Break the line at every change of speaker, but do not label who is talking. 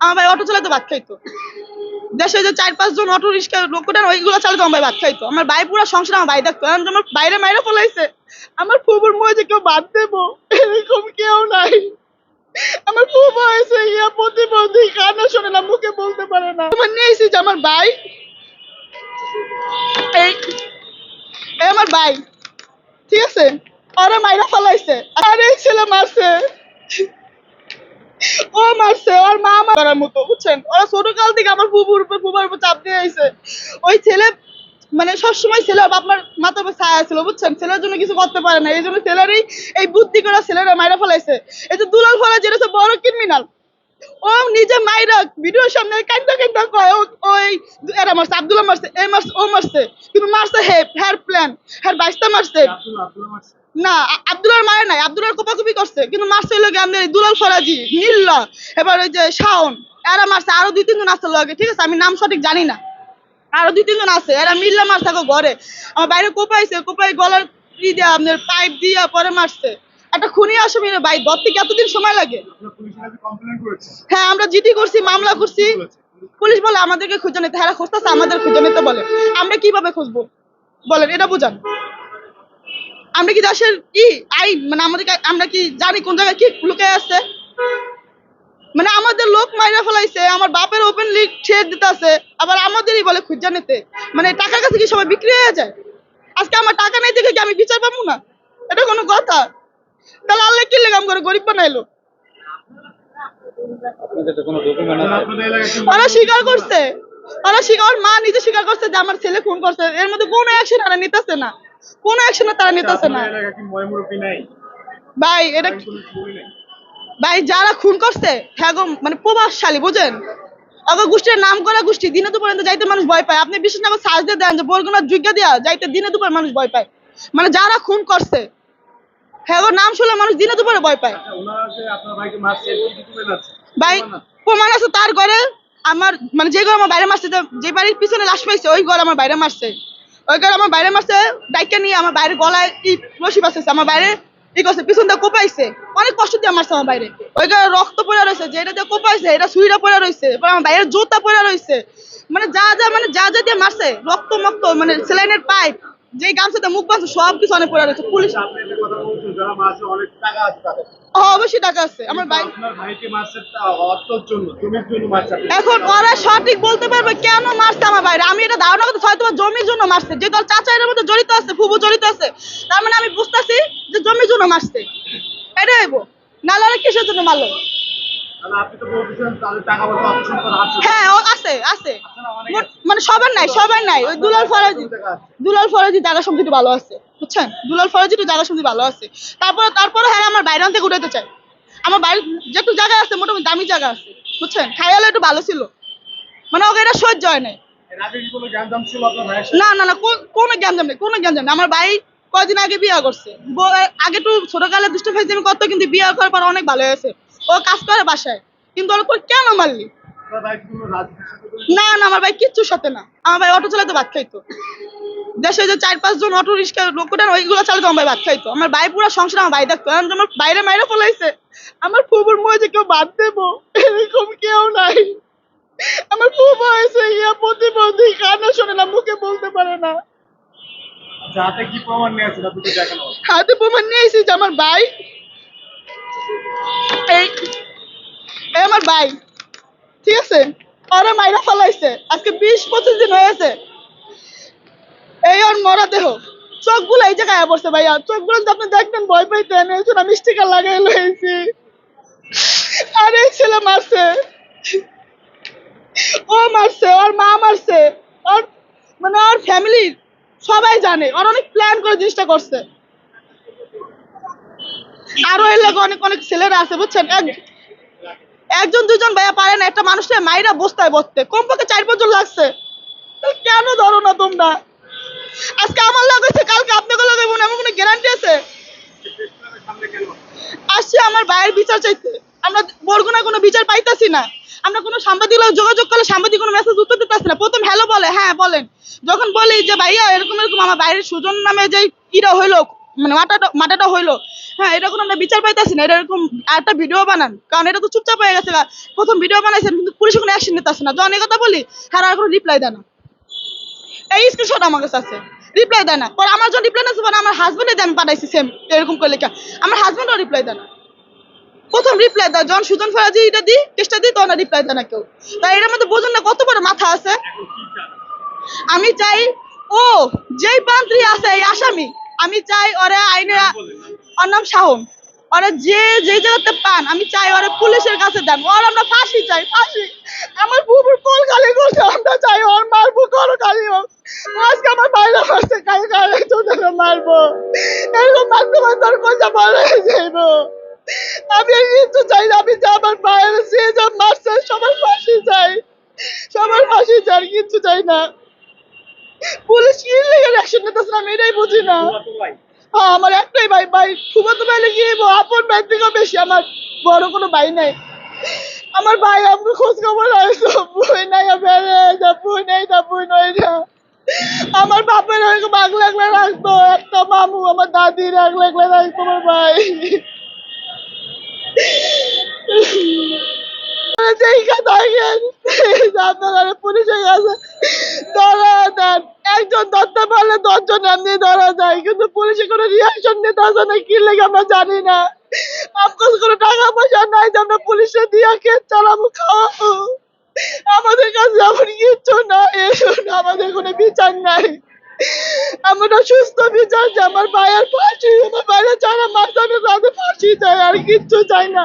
আমার ভাই অটো চালাতে ভাত খাইতো দেশে যে চার, পাঁচ জন অটো রিক্সা লোকটার ওইগুলো চালাতে আমার ভাই ভাত খাইতো আমার ভাই পুরো সংসার আমার ভাই দেখতো এখন আমার বাইরে মাইরে ফলাইছে, আমার ফুবুর মনে যে কেউ বাদ দেবো। এরকম কেউ নাই। আমার ফুবু হয়েছে ইয়া প্রতিবন্ধী কান্না শোনে না, মুখে বলতে পারে না। আমার নিয়েছি যে আমার ভাই। এই আমার ভাই। ঠিক আছে? ওরা মাইরা ফলাইছে। আর এই ছেলে মারছে। ওর মা আমার করার মতো, বুঝছেন? ওরা ছোট কাল থেকে আমার উপর, বুবার উপর চাপ দিয়ে ওই ছেলে মানে সবসময় ছেলে মাথার উপর ছায়া ছিল, বুঝছেন? ছেলের জন্য কিছু করতে পারে না, এই জন্য ছেলেরই এই বুদ্ধি করে ছেলেরা এই যে দুলাল ফলা যেটা বড় ক্রিমিনাল ও নিজে মাইরা ভিডিওর সামনে কান্দা কান্দা কয় ওই এরা মারছে, আব্দুল্লাহ মারছে এ মারছে, ও মারছে, কিন্তু মারছে হে হ্যার প্ল্যান, হ্যার বাইশটা মারছে। না আ- আব্দুল্লাহর মারে নাই আব্দুল্লাহর কোপাকুপি করছে কিন্তু মারছে হইল আমাদের দুলাল ফরাজি নীল্লা এবার ওই যে শাওন এরা মারছে আরও দুই তিনজন আছে লগে ঠিক আছে? আমি নাম সঠিক জানি না। আরও দুই তিনজন আছে এরা মিল্লা মারছে গো ঘরে। আমার বাইরে কোপাইছে কোপাই গলার ই দিয়ে আপনার পাইপ দিয়া পরে মারছে। একটা খুনি আসামি ভাই ধরতে কি এতদিন সময় লাগে? হ্যাঁ আমরা জিডি করছি মামলা করছি। পুলিশ বলে আমাদেরকে খুঁজে নিতে হ্যাঁ খুঁজতেছে আমাদের খুঁজে নিতে বলে। আমরা কীভাবে খুঁজবো? বলেন এটা বুঝান। আমরা কি দেশের কি আই মানে আমাদেরকে, আমরা কি জানি কোন জায়গায় কি লুকে আছে? মানে আমাদের লোক মাইরা ফেলাইছে, আমার বাপের ওপেন লিগ ছেড়ে দিতেছে, আবার আমাদেরই বলে খুঁজা নিতে। মানে টাকার কাছে কি সবাই বিক্রি হয়ে যায়? আজকে আমার টাকা নেই দেখে কি আমি বিচার পাবো না? এটা কোনো কথা। তাহলে আল্লাহ কি লেগাম করে গরিব বানাইলো? ওরা স্বীকার করছে। ওরা স্বীকার, মা নিজে স্বীকার করছে যে আমার ছেলে খুন করছে। এর মধ্যে কোনো অ্যাকশন তারা নিতেছে না। কোনো অ্যাকশন তারা নিতেছে না। ভাই এটা ভাই যারা খুন করছে হ্যাঁ মানে প্রভাবশালী বুঝেন? অগ গোষ্ঠীর নাম করা গোষ্ঠী দিনে দুপুর যাইতে মানুষ ভয় পায়। আপনি বিশেষ নামে সার্চ দিয়ে দেন যে বরগুনার যোগ্য দিয়া যাইতে দিনে দুপুর মানুষ ভয় পায়। মানে যারা খুন করছে হ্যাঁ নাম শুনলে মানুষ দিনে দুপুরে ভয় পায়। ভাই প্রমাণ আছে তার ঘরে আমার মানে যে ঘর আমার বাইরে মারছে যে- যে বাড়ির পিছনে লাশ পাইছে ওই ঘর আমার বাইরে মারছে। আমার বাইরে মারছে ডাইকা নিয়ে আমার বাইরে গলায় কি রশি বাঁচতেছে আমার বাইরে ই করছে, পিছন দিয়ে কোপাইছে। অনেক কষ্ট দিয়ে মারছে আমার বাইরে। ওই ঘরে রক্ত পড়ে রয়েছে যে এটা দিয়ে কোপাইছে, এটা সুইরা পড়ে রয়েছে আমার বাইরে জুতা পড়ে রয়েছে। মানে যা যা মানে যা যা দিয়ে মারছে রক্ত মক্ত মানে সেলাইনের পাইপ যে গামছাতে মুখ বাঁধছে সব কিছু অনেক পড়ে রয়েছে, পুলিশ ও, অবশ্যই টাকা আছে। আমার ভাই এখন ওরা সঠিক বলতে পারবে কেন মারছে আমার বাইরে আমি এটা ধারণা করতে হয়তো জমির জন্য মারছে। যে তোর চাচা এর মধ্যে জড়িত আছে ফুবু জড়িত আছে তার মানে আমি বুঝতেছি যে জমির জন্য মারছে। এটাই হইব। নাহলে ওরা কিসের জন্য মারলো? হ্যাঁ আছে আছে। মানে সবার নাই সবার নাই। ওই দুলাল ফরাজি দুলাল ফরাজি জায়গা সমিতি একটু ভালো আছে বুঝছেন? দুলাল ফরাজি একটু জায়গা সমিতি ভালো আছে। তারপরে তারপরে হ্যাঁ আমার বাইরে থেকে উঠাতে চাই। আমার বাড়ির যে জায়গা আছে মোটামুটি দামি জায়গা আছে বুঝছেন? খাইয়ালে একটু ভালো ছিল। মানে ওকে এটা সহ্য হয় নাই। না না না কোনো জ্ঞানজাম নেই কোনো জ্ঞানজাম নেই। আমার ভাই কয়দিন আগে বিয়ে করছে। আগে একটু ছোটকালে দুষ্ট ফাইজলামি করতো কিন্তু বিয়ে করার পর অনেক ভালো হয়েছে। ও কাজ করে বাসায়। কিন্তু ওর উপর কেন মারলি? না না আমার ভাই কিচ্ছুর সাথে না। আমার ভাই অটো চালাতে ভাত খাইতো। দেশে যে চার পাঁচ জন অটো রিক্সা লোকটার ওইগুলো চালাতে আমার ভাই ভাত খাইতো। আমার ভাই পুরো সংসার আমার ভাই দেখতো। আমার বাইরে মাইরে ফলাইছে আমার ফুবুর যে কেউ বাদ দেবো এরকম কেউ নাই। আমার ফুবু হয়েছে ইয়া প্রতিবন্ধী কান্না শোনে না মুখে বলতে পারে না।
দেখানো
হাতে প্রমাণ নিয়েছি যে আমার ভাই এই আমার ভাই। ঠিক আছে? মাইরা আজকে বিশ পঁচিশ দিন হয়েছে। এই ওর মরা দেহ। এই জায়গায় পড়ছে ভাইয়া। আপনি স্টিকার লাগাই লয়েছি আর এই ছেলে মারছে। ও মারছে, ওর মা মারছে। ওর মানে ওর ফ্যামিলির সবাই জানে। ওর অনেক প্ল্যান করে জিনিসটা করছে। আরও এর লাগে অনেক অনেক ছেলেরা আছে, বুঝছেন? একজন দুজন ভাইয়া পারে না, একটা মানুষের মাইরা বস্তায় বসতে। কমপক্ষে চার বছর লাগছে। কেন ধরো না তোমরা? আজকে আমার লাগাইছে কালকে আপনাকে লাগাইবো না এমন কোনো গ্যারান্টি আছে? আসছে আমার ভাইয়ের বিচার চাইতে। আমরা বরগুনা কোনো বিচার পাইতাছি না। আমরা কোনো সাংবাদিক যোগাযোগ করলে সাংবাদিক কোনো মেসেজ উত্তর দিতেছি না। প্রথম হ্যালো বলে হ্যাঁ বলেন। যখন বলি যে, ভাইয়া, এরকম এরকম আমার বাইরের সুজন নামে যে ইটা হইল মানে মাটাটা মাটাটা হইল হ্যাঁ এটা কোনো আমরা বিচার পাইতেছি না এরকম একটা ভিডিও বানান। কারণ এটা তো চুপচাপ হয়ে গেছে প্রথম ভিডিও বানাইছেন, কিন্তু পুলিশ কোনো অ্যাকশন নিতেছে না। এই কথা বলি হ্যাঁ আর কোনো রিপ্লাই দেয় না। এই স্ক্রিনশট আমার কাছে আছে। রিপ্লাই দেয় না। পরে আমার যখন রিপ্লাই না মানে আমার হাজবেন্ডে আমি পাঠাইছি সেম এরকম করে লেখা আমার হাজবেন্ডও রিপ্লাই দেয় না। প্রথম রিপ্লাই দেয়, যখন সুজন ফরাজি এটা দিই কেসটা দিই, তখন রিপ্লাই দেয় না কেউ। তাই এটার মধ্যে বোঝেন না কত বড় মাথা আছে। আমি চাই, ও, যেই প্রান্তি আছে, এই আসামি, আমি চাই ওরা আইনে ওর নাম শাহন। ওরা যে যে জায়গাতে পান, আমি চাই ওরা পুলিশের কাছে দেন ওর আমরা ফাঁসি চাই, ফাঁসি। আমার বুবুর কোল খালি করছে আমরা চাই ওর মারবো করো খালি হোক। আজকে আমার বাইরে মারছে কাল কালে তোদের মারবো। এরকম মারতে মারতে আর কোথা বলে যাইবো। আমি কিছু চাই না, আমি যা আমার বাইরে সে যা মারছে, সবার ফাঁসি চাই। সবার ফাঁসি চাই কিচ্ছু চাই না। পুলিশ কি লেগে অ্যাকশন নিতেছে আমি এটাই বুঝি না। আমার একটাই ভাই ভাই ফুফাতো ভাই লেগে আপন ভাই থেকেও বেশি আমার বড় কোনো ভাই নাই। আমার ভাই আমার খোঁজ খবর বই নাই বই নাই না বই নয় না আমার বাপের এরকম আগলে আগলে রাখতো। একটা মামু, আমার দাদির আগলে আগলে রাখতো আমার ভাই। যেই কথা আপনারা পুলিশের কাছে ধরা দেন একজন ধরতে যায় কিন্তু পুলিশে কোনো রিয়াকশন নিতে আসে না কি আমরা জানি না আপনার কোনো টাকা পয়সা নাই যে আমরা পুলিশে দিয়ে কে চালাবো খাওয়াবো আমাদের কাছে এমন কিচ্ছু নাই এখন আমাদের কোনো বিচার নাই আমরা সুস্থ বিচার যে আমার ভাইয়ের ফাঁসি আমার ভাইয়ের যারা মারছে তাদের ফাঁসি চাই আর কিচ্ছু চাই না।